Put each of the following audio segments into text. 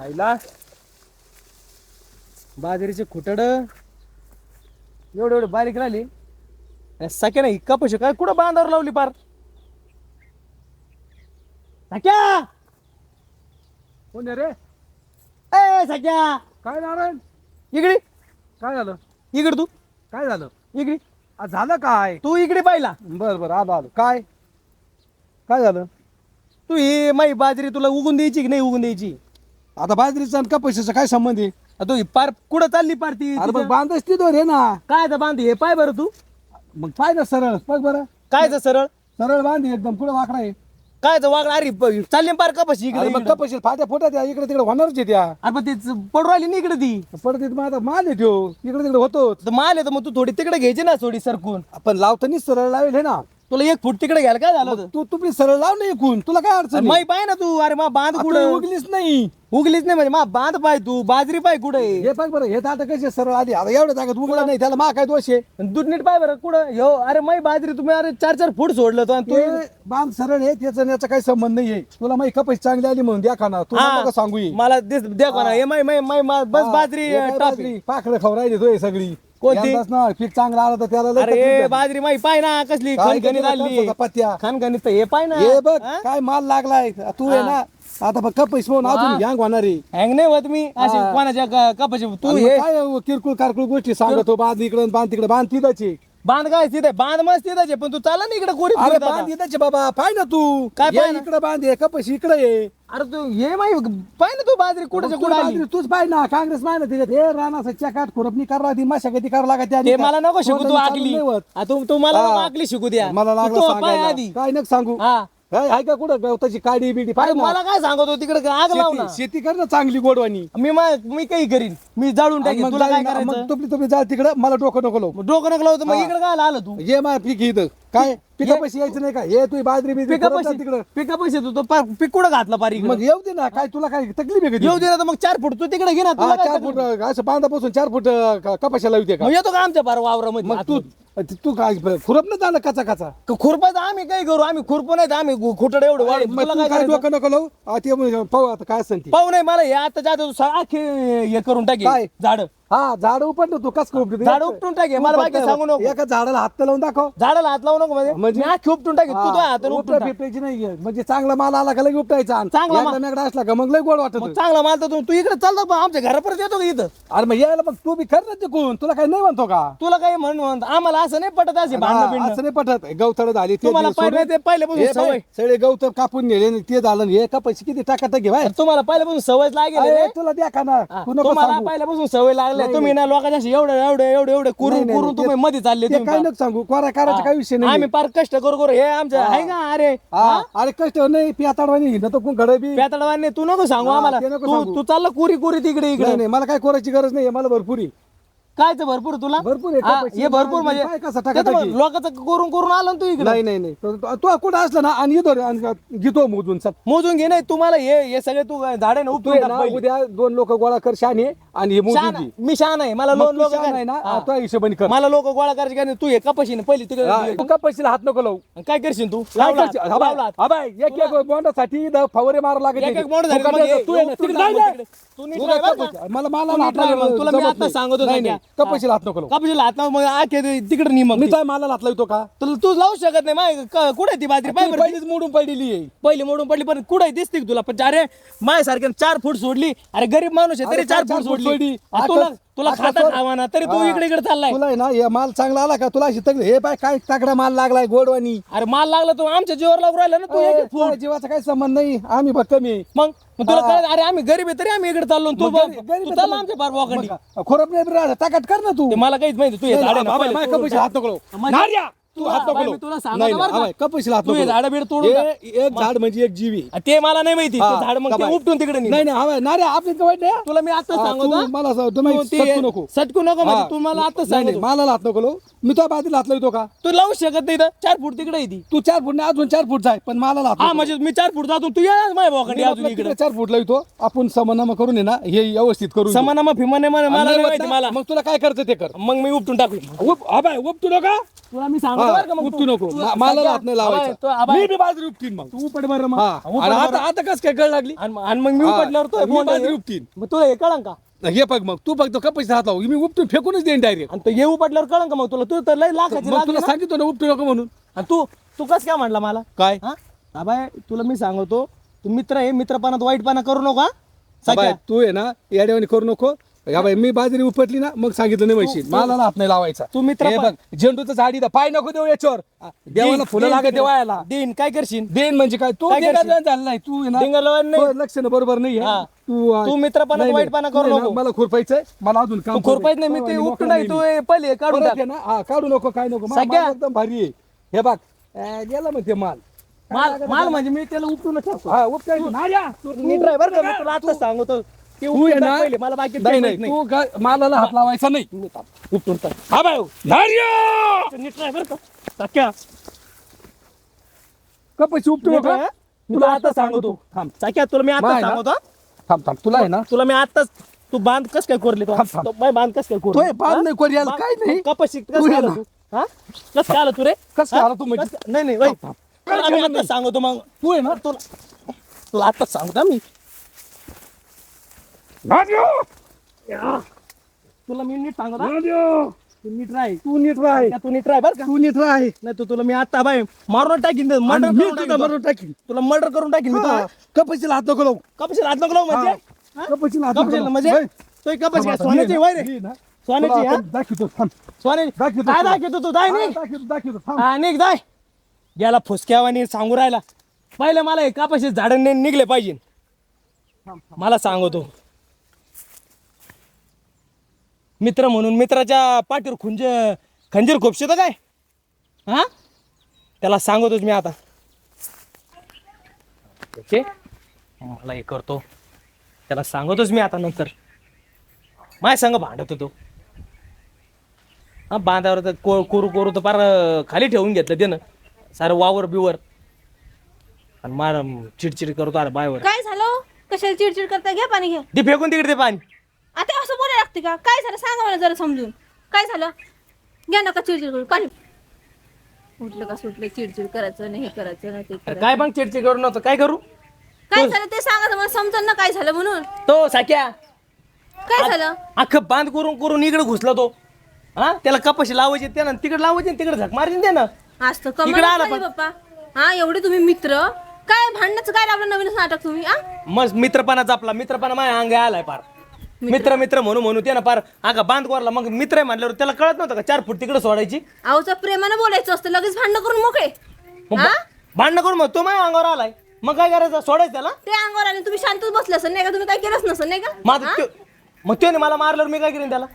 आईला बाजरीचे खुटड. एवढे एवढे बारीक राहिली. सख्या नाही कपशी काय कुठं बांधावर लावली पार? सख्या! कोण रे? ए सख्या! काय नारायण? इकडे. काय झालं? इकडे तू. काय झालं? इकडे. आ, झालं काय? तू इकडे पाहिला. बर बर आलो आलो. काय? काय झालं? तू ही माई बाजरी तुला उगून द्यायची की नाही उगून द्यायची? आता बाजरीचा आणि कपाशीचा काय संबंध आहे? तू ही पार कुठं चालली पार ती अरे मग तिच्या- बांधच ती दोन आहे ना. काय तर बांध? हे पाय बरं तू. मग पाय ना सरळ बघ बरं. काय सरळ? सरळ बांध एकदम कुठं वाकडा आहे काय वागणार अरे चालली पार कपाशी इकडे अरे मग इकडं. कपाशी फाट्या फोट्या त्या इकडे तिकडे होणारच आहे त्या. अरे पण ते पडू राहिली ना इकडे ती. पडते मग आता माल आहे त्यो इकडे तिकडे होतो तर माल आहे तर मग तू थोडी तिकडे घ्यायची ना थोडी सरकून. आपण लावतानी सरळ लावेल हे ना. तुला एक फूट तिकडे घ्यायला काय झालं होतं? तू तुम्ही सरळ लाव ना एकूण तुला काय अडचण? माही पाय ना तू. अरे मा बांध कुठं? उगलीच नाही. उगलीच नाही म्हणजे मा बांध पाय तू. बाजरी पाय कुठे हे बघ बरं हे आता कसे सरळ आली आता एवढ्या जागेत उगला नाही त्याला मा काय दोष आहे? दूध नीट पाय बरं कुठं? हो अरे माही बाजरी तुम्ही अरे चार चार फूट सोडलं तो आणि तू ते बांध सरळ आहे त्याचा याचा काही संबंध नाही आहे. तुला माहिती कपाशी चांगली आली म्हणून द्या खाना. तू हा. नका सांगू ही. मला दिस द्या कोणा हे. माही माही माही मा- बस हा, बाजरी हे बाजरी? पाखरं खाऊ राहिली तो हे सगळी. कोणती? यंदाच ना पीक चांगलं आलं तर त्याला तकलीफ अरे झाली. बाजरी माही पाय ना कसली काय खणखणीत केलं आली कणसाचा पत्त्या. खणखणीत हे पाय ना. हे बघ हा? काय माल लागलाय. तू आहे ना. आता बघ कपाशी म्हणून हा. अजून हँग होणार. आहे हँग नाही होत मी. अशी हा. कोणाच्या क- कपाशी तू आणि हे मग काय किरकोळ कारकोळ गोष्टी सांगतो बांध इकडे बांध तिकडे बांध तिथंच. बांध काय तिथे बांध मस्त तिथे पण तू चालला ना इकडे कोरी अरे बांध इथंच बाबा पाय ना तू. काय पाय ना? इकडे बांध हे कपाशी इकडे ये. अरे तू हे माही पाय ना तू बाजरी कुठं आली बाजरी तूच पाय ना काँग्रेस माय ना त्याच्यात हे राणा चकाट खुरपणी करा ती मशागती करा लागत ते मला नको शिकू तू कोणाला चालू आकली नाही होत. आ, तू तू मला नको. आकली शिकू द्या. मला तू लागलं तो पाय सांगायला आधी. काय नको सांगू? हा. काय आहे का कुठं गवताची काडी बिडी पाय अरे ना. मला काय सांगतो तिकडे आग लाव ना शेती- शेती कर ना चांगली गोडवानी मी मा- मी काही करीन. मी जाळून टाकेन. तुला काय करायचं? जा तिकडं. मला डोकं नको लावू. मग डोकं नकलं होतं मग. इकडे काय आलं तू? ये मा पीक इथं. काय? पिकापाशी यायचं नाही का? हे तू बाजरी बिजरी पिका करत जा पैसे तिकडं. पिका पैसे तू तो पीक कुठं घातला पारी मग येऊ दे ना. काय तुला काय तकलीफ आहे का येऊ ती? दे ना तर मग चार फूट तू तिकडे घे ना. तुला काय चार तकलीफ? फूट असं बांधापासून चार फूट अं, क- कपाशाला येते का? मग येतो का आमच्या पार वावरामध्ये? मग तू आतमध्ये? तू काय खुरप ना झालं कचा कचा? खुरपायचं आम्ही काय करू? आम्ही खुरपू नाही तर आम्ही खुटडे एवढे वाढू मग तुला तू काय करायचं? डोकं नको लावू? आ, ते मग पाहू आता काय असेल ती. पाहू नाही मला हे आता जातो आखे हे करून टाके. काय? झाड. हा झाड उपट तू. कस झाड उपटून टाके. मला बाकी सांगू नको. एका झाडाला हात तर लावून दाखव. झाडाला हात लावू नको म्हणजे. म्हणजे? मी आखी उपटून टाके. तू तो हाताने उपटून उपटा टाक. बिपटायची नाही म्हणजे चांगला माल आला का लगे उपटायचा? चांगला माल- मेगडा असला का मग लय गोड वाटत. मग चांगला माल तर तू तू इकडे चालतो पण आमच्या घरापर्यंत येतो का इथं? अरे मग यायला मग तू बी कर ना तिकून तुला काही नाही म्हणतो का? तुला काही म्हण म्हण- आम्हाला असं नाही पटत असे भांडणं हा, बिंडणं. असं नाही पटत. गवतळ झाली ते तुम्हाला दिवस पहिले सोडून. ते पहिल्यापासून हे सवय. सगळे गवत कापून नेले आणि ते झालं आणि हे कपाशी किती टाकत घे बाय तर तुम्हाला पहिल्यापासून सवय लागेल रे. तुला द्या का ना हा, तू नको तुम्हाला सांगू. पहिल्यापासून सवय लागली नाही, तुम्ही ना लोकांच्या अशी एवढे एवढे एवढे एवढे नाही, करून नाही, करून ते- तुम्ही मध्ये चालले ते तुम्ही काय नको सांगू. कोरा करायचा काय विषय नाही. आम्ही फार कष्ट करू करू. हे आमचं आहे का? अरे हा, अरे कष्ट नाही पियाताडवानी न तो कोण घडं बी पेताडवाने तू नको सांगू हा, आम्हाला. ते नको तू सांगू. तू चालला कुरी कुरी तिकडे नाही इकडे. नाही मला काय कोरायची गरज नाही मला भरपूर आहे. कायच भरपूर तुला भरपूर आहे, हा, कपाशी, हे भरपूर म्हणजे काय कसं ते तर मग टाकाटाकी? लोकांचं करून करून आलं ना तू इकडे नाही नाही नाही तो- तो तू कुठं असलं ना आणि घेतो मोजून चल मोजून घे नाही तुम्हाला हे हे सगळे तू झाडे ना तू उपटून ये टाक ना पहिले. उद्या दोन लोक गोळा कर शाने आणि हे मोजून शहाणा- घे मी शहाण आहे मला मग लोन तू लोक शहाणा आहे ना तो हिशोबाने कर मला लोक गोळा करायचे का नाही तू हे कपाशीने पहिली तिकडे हा, तू का पैशाला हात नको लावू आणि काय करशील तू काय लावला करशील? हात, हा बाय, लावला हात. हा बाय, एक एक बोंडासाठी द- फवारे मारा लागत एक एक मोड झाली, मग हे-. तू ये ना, उपटून तिकडे टाक जाय मग ना. तिकडे. तू नीट तू राह काय बरं का? कपाशी- मला मला तू हात नीट राह मग, तुला मी आता. सांगतो नाही, सध्या. कपाशीला हात नको लावू? कपाशीला हात लाव? मग आखे तिकडे निमग मी काय मला हात लावतो का? तुला तू लावू शकत नाही. माय क- कुठे ती बाजरी? पाय तू बरं. पहिलीच मोडून पडलेली आहे. पहिली मोडून पडली पण कुठे दिसते का तुला? पण अरे माय सारखे चार फूट सोडली. अरे गरीब माणूस आहे तरी अरे चार काय फूट चार फूट सोडली. सोडली? आ, तुला आकाश- तुला आकाश खाता सोड. तरी तू हा. इकडे इकडे चाललाय. तुला आहे ना हे माल चांगला आला का? तुला अशी तकली हे पाय काय ताकडा माल लागलाय गोडवानी? अरे माल लागला तू आमच्या जीवावर लागू राहिला ना तू एक तुझ्या जीवाचा काही संबंध नाही. आम्ही बघ कमी आहे. मग? मग तुला. कळत अरे आम्ही गरीब आहे तरी आम्ही इकडे चाललो आणि तू मग बघ, गरीब- तू चालला आमच्या पार वाकंडी मग खरं नाही बरं, ताकद कर ना तू. ते मला काहीच माहिती तू हे नाही, झाडे नाही, ना बाबा, पहिले माझ्या. हात नको लावू. माझ्या- नार्या, तू हात नको बाई, लावू. मी तुला सांगतो नाही, बरं नाही, का? बाई, कपाशीला हात तू हे नको लावू. झाडं बीड तोडून टाक. हे एक झाड म्हणजे एक जीवी आ, ते मला नाही माहिती ते झाड मग ते? उपटून तिकडे नाही नाही वाईट तुला मी आता हा, सांगतो तू. मला सांग- तुम्ही तू ते- सटकू नको सटकू नको म्हणजे हा. तू मला आता नाही नाही सांगतो मला हात नको लावू. मी तुझ्या बाजूला हात लावतो का तू लावू शकत नाही इथं. चार फूट तिकडे आहे ती तू चार फूट नाही अजून चार फूट जाय पण मला हात हा नको म्हणजे मी चार फूट जातो तू ये माझ्या भावाकडे मी अजून आपलं इकडे तिकडे चार फूट लावतो आपण समानामा करून आहे ना हे व्यवस्थित करू समानामा फिमाने मला नाही माहिती मला मग तुला काय करायचं ते कर मग मी उपटून टाकू उप हा बाय उप तू नका तुला मी सांगतो सांगतो बरं का मग उपटू. नको. तू- मा- मला हात नाही आबाय, लावायचा. मी बी बाजरी उपटीन मग. तू उपट बरं मग. हा हा, उपट आणि बरं. आता आता कस काय कळ लागली? आणि आणि मग मी हा, उपटल्यावर तो मी बोंड बाजरी. उपटीन. मग तुला हे कळंन का? हे बघ मग तू फक्त कपाशी हात लावू. मी उपटून फेकूनच देईन डायरेक्ट आणि तो हे उपटल्यावर कळंन का मग तुला? तू तर लय लाखाची मग लागली तुला ना. सांगितलं ना उपटू नको म्हणून. आणि तू तू कस काय म्हणला मला? काय? हा? तुला मी सांगतो तू मित्र आहे मित्रपणात वाईटपणा करू नका बाय तू आहे ना याडेवानी करू नको. या बाई मी बाजरी उपटली ना मग सांगितलं नाही म्हणशील मला ना हात नाही लावायचा. तू मित्र हे बघ झेंडूचं झाडी दा पाय नको देऊ याच्यावर. देवाला फुलं लागत देवायला देईन काय करशील? देन म्हणजे काय? तू काय? झालं नाही. तू आहे ना डिंगलवान नाही. हो, लक्षणं बरोबर नाही आहे. हा. तू आ, तू नाही, नाही. वाईटपणा करू ना, नको. मला खुरपायचंय मला अजून काम खुरपायच नाही मी करू ते. उपटून मोकळा नाही तू. हे पहिले काढून टाक. ना? हा, काढू नको काय नको. मा- सगळ्या- माल एकदम भारी आहे. हे बघ. अं, गेला मग ते माल. माल माल म्हणजे मी त्याला उपटून टाकतो. हा उपटायचं. तू- नीट बरं का मी तुला आता सांगतो. ते ना पहिले मला बाकी नाही नाही तू काय- मालाला हात लावायचा नाही उपटून टाक हा बाय नार्या! नीट राह बरं का सख्या कपाशी उपटू नीट राह, तुला आता सांगतो थांब तुला मी आता माय ना? सांगतो हा? थांब थांब तुला आहे ना तुला मी आताच तू बांध कस काय कोरली तो थांब, थांब. तो बाय बांध कस काय कोरली तो बांध नाही कोरी, याला बांध- काय नाही. कपाशी कस तू काय ये आला ना. तू हा कस काय आला तू रे कस काय हा? आला तू म्हणजे? कस- नाही नाही वै थांब, थांब. तुला सांगतो मग तू आहे ना तुला तुला आताच सांगतो हा मी! तुला मी नीट सांगतो हा? तू नीट राह. तू नीट राह. तू नीट राह बरं का. तू नीट राह. नाही तर तुला मी आता बाय मारून टाकीन मर्डर मी टाकीन तुला मर्डर करून टाकीन मी तुला कपाशीला हात नको लावू. कपाशी हात नको लावू म्हणजे? हा, कपाशीला हात नको कपाशी लावू. म्हणजे? होय. तो कपाशी काय सोन्याची वय रे. सोन्याची हा दाखवतो थांब. सोन्याची दाखवतो काय. दाखवतो तू जाय हा, नाही दाखवतो दाखवतो थांब. हा निघ जाय. गेला फुसक्यावानी सांगू राहिला. पहिले मला हे कापाशी झाडं ने निघले पाहिजे. मला सांगतो मित्र म्हणून मित्राच्या पाठीवर खुंज खंजीर खोपशित काय? हा? त्याला सांगतोच मी आता. ओके मला हे करतो. त्याला सांगतोच मी आता नंतर. माझ्या संग भांडत होतो. हा बांधावर तर को कोरू कोरू तर पार अं, खाली ठेवून घेतलं त्यानं. सारं वावर बिवर. आणि मार चिडचिड करतो अरे बायवर. काय झालं? कशाला चिडचिड करता घ्या पाणी घ्या ते फेकून तिकडे ते पाणी. आता असं बोलायला लागते का? काय झालं? सांगा मला जरा समजून. काय झालं? घ्या नका चिडचिड करू? पाणी उठलं का सुटलं? चिडचिड करायचं नाही हे करायचं नाही ते करायचं काय मग चिडचिड करू नव्हतं. काय करू? काय झालं? ते सांगा मला समजून ना काय झालं म्हणून. तो साक्या. काय झालं? अख्खं बांध करून करून इकडे घुसला तो. हा? त्याला कपाशी लावायचे ते ना तिकडे लावायचे तिकडे झक मारायचे ते ना आज तर इकडं आला पण. बाप्पा. हा एवढे तुम्ही मित्र. काय भांडणाचं काय लावलं नवीन नाटक तुम्ही आ मग मित्रपणा जपला. मित्रपणा माझ्या अंगे आलाय पार. मित्र. मित्र म्हणू म्हणू. त्यानं पार आका बांध कोरला. मग मित्र आहे म्हणल्यावर त्याला कळत नव्हतं का चार फूट तिकडे सोडायची? आवचं प्रेमानं बोलायचं असतं लगेच भांडणं करून मोकळे मग हा? भांडणं करून मग तो माझ्या अंगावर आलाय. मग काय करायचं? सोडायचं त्याला? ते अंगावर आले तुम्ही शांतच बसले असेल नाही का? तुम्ही काय केलंच नसेल नाही का? माझं त्यो- मग त्याने मला मारल्यावर मी काय करेन त्याला?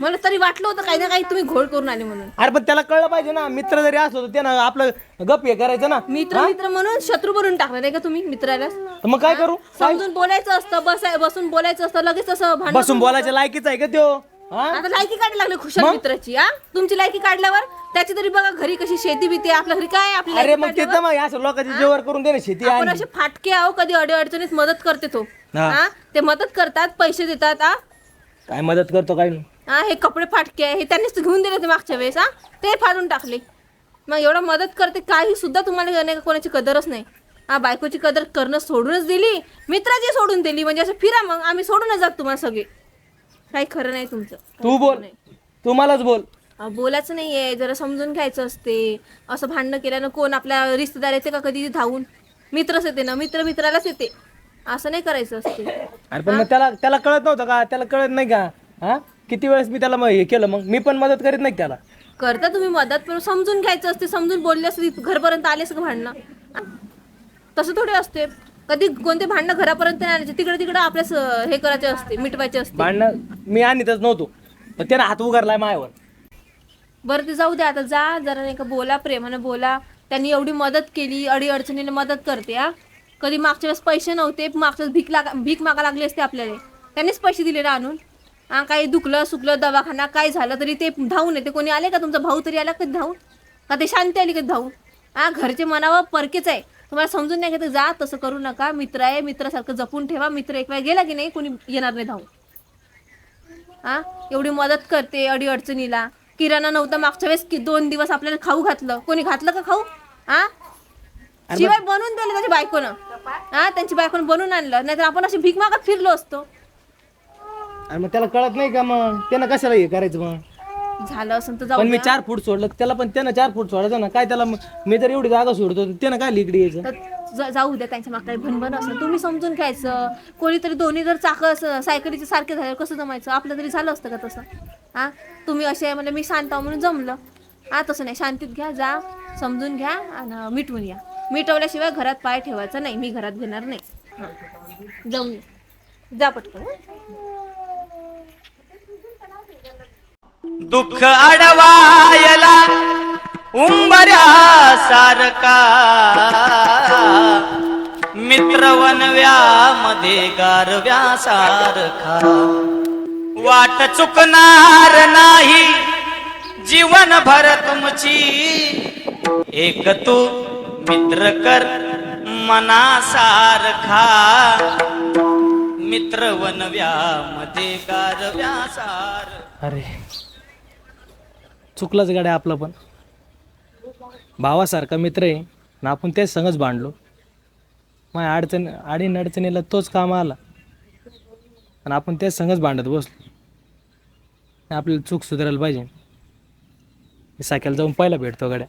मला तरी वाटलं होतं काही ना काही तुम्ही घोळ करून आले म्हणून. अरे पण त्याला कळलं पाहिजे ना. मित्र जरी असलो तर त्यानं आपलं गप हे करायचं ना. मित्र मित्र म्हणून शत्रू बनून टाकलं नाही का तुम्ही मित्राला? तर मग काय करू? समजून बोलायचं असतं बसाय बसून बोलायचं असतं लगेच असं भांडण बसून बोलायच्या लायकीच आहे का त्यो? हा? आता लायकी काढायला लागले खुशाल मित्राची हा? तुमची लायकी काढल्यावर त्याची तरी बघा घरी कशी शेती बिती आपल्या घरी काय आपली अरे लायकी मग ते तर मग असं लोकांची जेवण करून दे ना शेती आपण आणि असे फाटके आहो कधी अडी अडचणीत मदत करते तो. हा. हा? ते मदत करतात पैसे देतात हा? काय मदत करतो काय? नाही. हा हे कपडे फाटके आहे हे त्यांनीच घेऊन दिले ते मागच्या वेळेस हा? ते फाडून टाकले. मग एवढं मदत करते काही सुद्धा तुम्हाला नाही का कोणाची कदरच नाही. हा बायकोची कदर करणं सोडूनच दिली मित्राची सोडून दिली म्हणजे असं फिरा मग आम्ही सोडूनच जात तुम्हाला सगळे. काही खरं नाही तुमचं तू बोल. तू मलाच बोल. अहो, बोलायचं नाहीये जरा समजून घ्यायचं असते. असं भांडणं केल्यानं कोण आपल्या रिश्तेदार येते का कधी धावून? मित्रच येते ना मित्र मित्रालाच येते. असं नाही करायचं असते. अरे पण मग त्याला त्याला कळत नव्हतं का? त्याला कळत नाही का? हा? किती वेळेस मी त्याला मग हे केलं? मग मी पण मदत करीत नाही त्याला? करता तुम्ही मदत पण समजून घ्यायचं असते समजून बोलले असते घरपर्यंत आलेच का भांडणं. तसं थोडे असते. कधी कोणते भांडणं घरापर्यंत नाही आणायचे तिकडे तिकडे आपल्यास अं, हे करायचे असते मिटवायचे असते. भांडणं मी आणतच नव्हतो. पण त्यानं हात उगारलाय मायावर. बरं ते जाऊ दे आता जा. जरा नाही का बोला प्रेमानं बोला. त्यांनी एवढी मदत केली अडी अडचणीला मदत करते हा. कधी मागच्या वेळेस पैसे नव्हते मागच्या वेळेस भीक लागा भीक मागा लागली असते आपल्याला. त्यांनीच पैसे दिले ना आणून. काही दुखलं सुकलं दवाखाना काय झालं तरी ते धावून येते. कोणी आले का? तुमचा भाऊ तरी आला कधी धावून? का ते शांती आली कधी धावून? हा घरचे मनावर परकेच आहे. तुम्हाला समजून नाही घेतं जा तसं करू नका. मित्र आहे मित्रासारखं जपून ठेवा. मित्र एक वेळा गेला की नाही कोणी येणार नाही धावून. हा एवढी मदत करते अडी अडचणीला. किराणा नव्हता मागच्या वेळेस कि दोन दिवस आपल्याला खाऊ घातलं. कोणी घातलं का खाऊ? हा? शिवाय बनवून दिलं त्याच्या बायकोनं. हा त्यांची बायकोनं बनवून आणलं. नाहीतर आपण अशी भीक मागत फिरलो असतो. आणि मग त्याला कळत नाही का मग? त्यानं कशाला हे करायचं मग? झालं असं तर जाऊ पण मी द्या. चार फूट सोडलं त्याला पण त्यानं चार फूट सोडायचं ना. काय त्याला मग- मी जर एवढी जागा सोडतो त्यानं काय लिगडी यायचं? तर ज- जाऊ द्या त्यांच्या मागच्या भनभन असं. तुम्ही समजून घ्यायचं. कोणीतरी दोन्ही जर चाक सायकलीचे सारखे झाले कसं जमायचं? आपलं तरी झालं असतं का तसं? हा? तुम्ही असे म्हणजे मी शांत आहो म्हणून जमलं. हा तसं नाही. शांतीत घ्या जा. समजून घ्या आणि मिटवून या. मिटवल्याशिवाय घरात पाय ठेवायचा नाही. मी घरात घेणार नाही. हा. जाऊन या. जा पटकन हं. दुःख अडवायला उंबऱ्या सारका मित्र वनव्यामध्ये गारव्या सारखा. वाट चुकणार नाही जीवन भर तुमची. एक तू मित्र कर मनासारखा. मित्र वनव्यामध्ये गारव्या सार अरे. चुकलाच गाड्या आपलं पण. भावासारखा मित्र आहे ना आपण तेच संगच भांडलो. मग अडचण अडीन अडचणीला तोच काम आला. आणि आपण तेच संगच भांडत बसलो. आपल्याला चूक सुधारायला पाहिजे. मी सायकल जाऊन पहिला भेटतो गाड्या.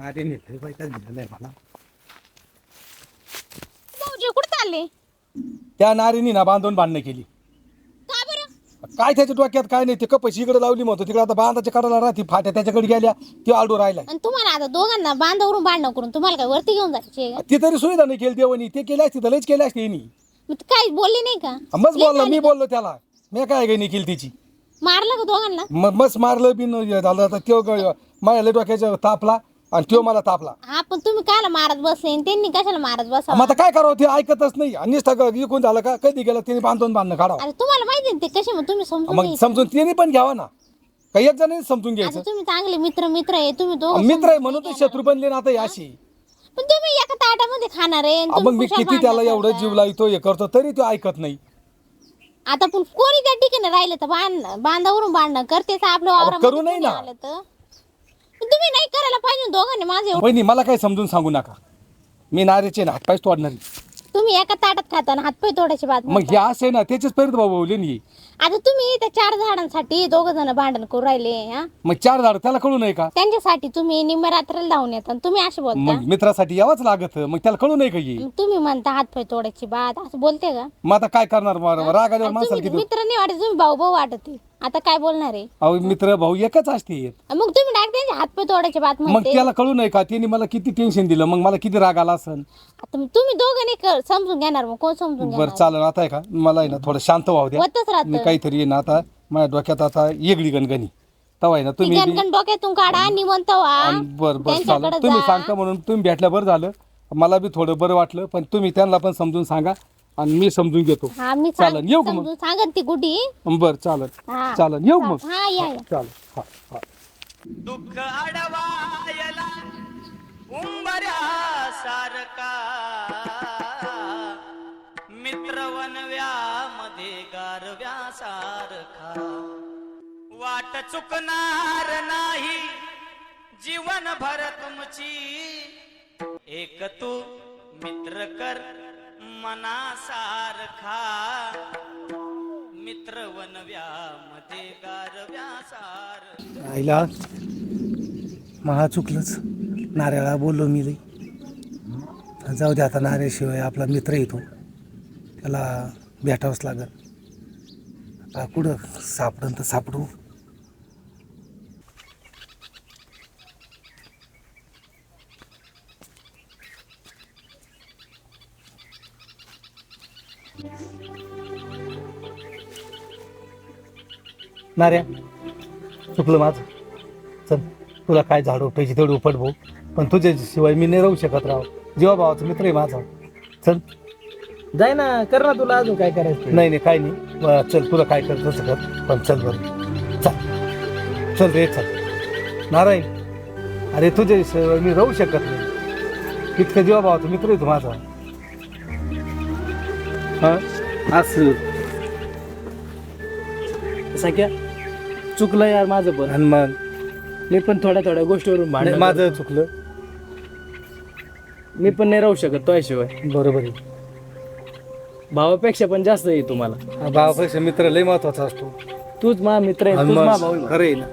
अरे नाही मला? चालले त्या नारीनी ना बांधून बांधणं केली. का बरं? काय त्याच्या डोक्यात काय नाही ते कपशी इकडे लावली म्हणतो तिकडे आता बांधाच्या कडाला राहते फाट्या त्याच्याकडे गेल्या ती आडू राहिलाय. आणि तुम्हाला आता दोघांना बांधावरून भांडणं करून तुम्हाला काय वरती घेऊन जायचे ती तरी सुविधा नाही केली देवनी ते केली असती तर केली असती काय बोलले नाही का? मग बोललो मी बोललो त्याला मी काय काही नाही केली तिची? मारलं का दोघांना? मग मस्त मारलं बिन झालं तर त्यो ग- माझ्या लय डोक्याच्या तापला. आणि त्यो मला तापला. हा पण तुम्ही कायला मारत बसले? आणि त्यांनी कशाला मारत मग बसा आता काय करावं ते ऐकतच नाही. आणि ग- इकून झालं का? कधी गेलं त्याने बांधून बांधणं काढावं. अरे तुम्हाला माहिती ना ते कसे मग तुम्ही समजून मग घ्यायचं. समजून त्यांनी पण घ्यावा ना. काही एक जणांनी समजून आता घ्यायचं. तुम्ही चांगले मित्र मित्र आहे तुम्ही दोघं मित्र आहे म्हणून ते शत्रू बनले ना आता याशी पण तुम्ही एका ताटामध्ये खाणार आहे आणि मग तुम्ही मी किती त्याला भांडणं एवढं करता. जीव लावतो हे करतो तरी तो ऐकत नाही. आता पण कोणी त्या ठिकाणी राहिलं तर बांध बांधावरून भांडणं करतेच. आपलं वावरामध्ये करू नाही कोणी ना. आलं तर. तुम्ही नाही करायला पाहिजे दोघांनी माझे. वहिनी मला काही समजून सांगू नका. मी नारेचे ना हातपायच तोडणार. तुम्ही एका ताटात खाता आणि हातपाय तोडायची बात मग हे असे ना त्याचेच परित भाऊ नाही आता तुम्ही त्या चार झाडांसाठी दोघ जण भांडण करू राहिले हा? मग चार झाड त्याला कळू नये का? त्यांच्यासाठी तुम्ही निम्म रात्रीला धावून येता आणि तुम्ही असे बोलता. मग मित्रासाठी यावंच लागत मग त्याला कळू नये का ये मग तुम्ही म्हणता हातपाय तोडायची बात असं बोलते का? मग आता काय करणार? बरं? राग आल्यावर आणि माणसाला तुम्ही किती मित्र नाही वाटत तुम्ही भाऊ भाऊ वाटते आता काय बोलणार आहे? अहो मित्र भाऊ एकच असते. आणि मग तुम्ही डायरेक्ट त्यांचे हातपाय तोडायची बात मग त्याला कळू नये का? त्याने मला किती टेन्शन दिलं मग मला किती राग आला असन? आता मग तुम्ही दोघं नाही कर- समजून घेणार मग कोण समजून बरं घेणार? चालेल आता आहे का? मला आहे ना थोडं शांत व्हावं द्या. मी काहीतरी आहे ना आता माझ्या डोक्यात आता येगळी गणगणी. तवा आहे ना ती तुम्ही गणगण डोक्यातून काढा आणि बरं बरं चालेल. त्यांच्याकडे तुम्ही. सांगता म्हणून तुम्ही भेटल्या बरं झालं. मला बी थोडं बरं वाटलं पण तुम्ही त्यांना पण समजून सांगा. आणि मी समजून घेतो. हा मी सांग- चालेल, येऊ का मग? समजून सांगत ती कुठे बरं चालेल हा. चालेल येऊ मग? हा या या. चालेल हा हा. दुःख अडवायला उंबऱ्या सारका मित्र वनव्यामध्ये गारव्या सारखा. वाट चुकणार नाही जीवनभर तुमची. एक तू मित्र कर मनासारखा. मित्र वनव्यामध्ये गारव्या गारव्यासार आईला महा चुकलंच. नाऱ्याला बोललो मी लई. जाऊ दे आता नाऱ्याशिवाय आपला मित्र येतो. त्याला भेटावंच लागल. आता कुठं सापडन तर सापडू. नाऱ्या चुकलं माझं. चल तुला काय झाड उपटायची तेवढी उपट भाऊ पण तुझ्याशिवाय मी नाही राहू शकत राव. जीवा भावाचा मित्र आहे माझा. चल. जाय ना कर ना तुला अजून काय करायचं नाही नाही काय नाही. चल तुला काय कर तसं कर. पण चल बरं. चल. चल रे चल. नारायण अरे तुझ्याशिवाय मी राहू शकत नाही. इतका जीवा भावाचा मित्र आहे तू माझा. हा? असं. सख्या चुकलं यार माझं पण. आणि मग? मी पण थोड्या थोड्या गोष्टीवरून भांडण माझं चुकलं. मी पण नाही राहू शकत तो शिवाय बरोबर आहे. भावापेक्षा पण जास्त आहे तुम्हाला. हा भावापेक्षा मित्र लय महत्त्वाचा असतो. तूच मा मित्र आहे आणि तूच मा मग भाऊ आहे. खरं आहे ना?